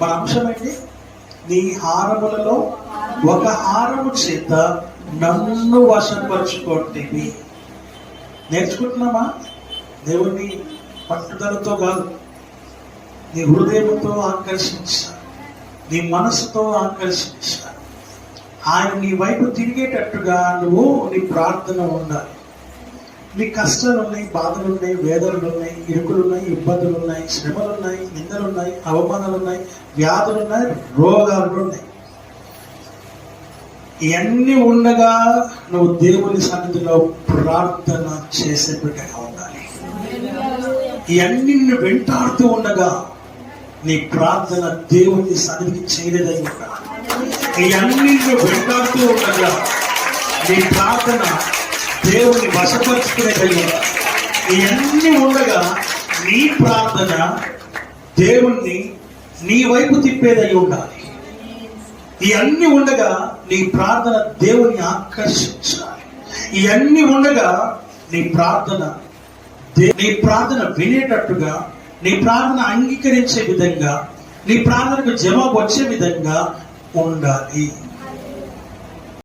మన అంశం ఏంటి? నీ హారములలో ఒక హారము చేత నన్ను వశపరుచుకోండి నేర్చుకుంటున్నామా దేవుని పట్టుదలతో కాదు. నీ హృదయంతో ఆకర్షించాలి నీ మనసుతో ఆకర్షించాలి ఆయన నీ వైపు తిరిగేటట్టుగా నువ్వు నీ ప్రార్థన ఉండాలి. నీ కష్టాలు ఉన్నాయి బాధలు ఉన్నాయి వేదనలు ఉన్నాయి ఇరుకులు ఉన్నాయి ఇబ్బందులు ఉన్నాయి శ్రమలు ఉన్నాయి నిందలు ఉన్నాయి అవమానాలు ఉన్నాయి వ్యాధులు ఉన్నాయి రోగాలు ఉన్నాయి ఇవన్నీ ఉండగా నువ్వు దేవుని సన్నిధిలో ప్రార్థన చేసే బిడ్డగా ఉండాలి. ఇవన్నీ వెంటాడుతూ ఉండగా నీ ప్రార్థన దేవుని సన్నిధికి చేరేదై ఉండాలి ఇవన్నీ వెంటాడుతూ ఉండగా నీ ప్రార్థన దేవుని వశపరుచుకునే ఉండాలి ఇవన్నీ ఉండగా నీ ప్రార్థన దేవుణ్ణి నీ వైపు తిప్పేదై ఉండాలి ఇవన్నీ ఉండగా నీ ప్రార్థన దేవుని ఆకర్షించాలి. ఇవన్నీ ఉండగా నీ ప్రార్థన నీ ప్రార్థన వినేటట్టుగా నీ ప్రార్థన అంగీకరించే విధంగా నీ ప్రార్థనకు జవాబు వచ్చే విధంగా ఉండాలి.